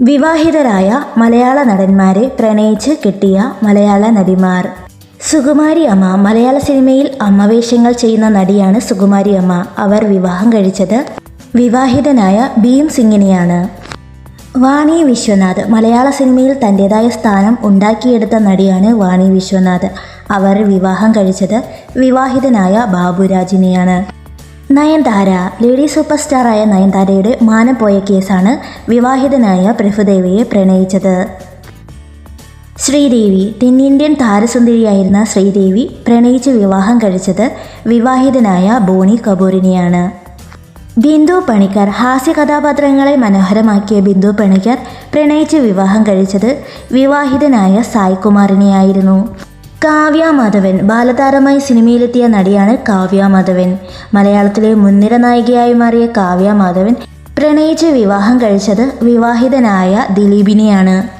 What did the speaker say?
വിവാഹിതരായ മലയാള നടന്മാരെ പ്രണയിച്ച് കിട്ടിയ മലയാള നടിമാർ. സുകുമാരി അമ്മ മലയാള സിനിമയിൽ അമ്മവേഷങ്ങൾ ചെയ്യുന്ന നടിയാണ് സുകുമാരി അമ്മ. അവർ വിവാഹം കഴിച്ചത് വിവാഹിതനായ ഭീം സിംഗിനെയാണ്. വാണി വിശ്വനാഥ് മലയാള സിനിമയിൽ തന്റെതായ സ്ഥാനം ഉണ്ടാക്കിയെടുത്ത നടിയാണ് വാണി വിശ്വനാഥ്. അവർ വിവാഹം കഴിച്ചത് വിവാഹിതനായ ബാബുരാജിനെയാണ്. നയൻതാര ലേഡി സൂപ്പർ സ്റ്റാറായ നയൻതാരയുടെ മാനം പോയ കേസാണ് വിവാഹിതനായ പ്രഭുദേവയെ പ്രണയിച്ചത്. ശ്രീദേവി തെന്നിന്ത്യൻ താരസുന്ദരിയായിരുന്ന ശ്രീദേവി പ്രണയിച്ച് വിവാഹം കഴിച്ചത് വിവാഹിതനായ ബോണി കപൂറിനെയാണ്. ബിന്ദു പണിക്കർ ഹാസ്യ കഥാപാത്രങ്ങളെ മനോഹരമാക്കിയ ബിന്ദു പണിക്കർ പ്രണയിച്ച് വിവാഹം കഴിച്ചത് വിവാഹിതനായ സായ് കുമാറിനെയായിരുന്നു കാവ്യ മാധവൻ ബാലതാരമായി സിനിമയിലെത്തിയ നടിയാണ് കാവ്യ മാധവൻ. മലയാളത്തിലെ മുൻനിര നായികയായി മാറിയ കാവ്യ മാധവൻ പ്രണയിച്ച് വിവാഹം കഴിച്ചത് വിവാഹിതനായ ദിലീപിനെയാണ്.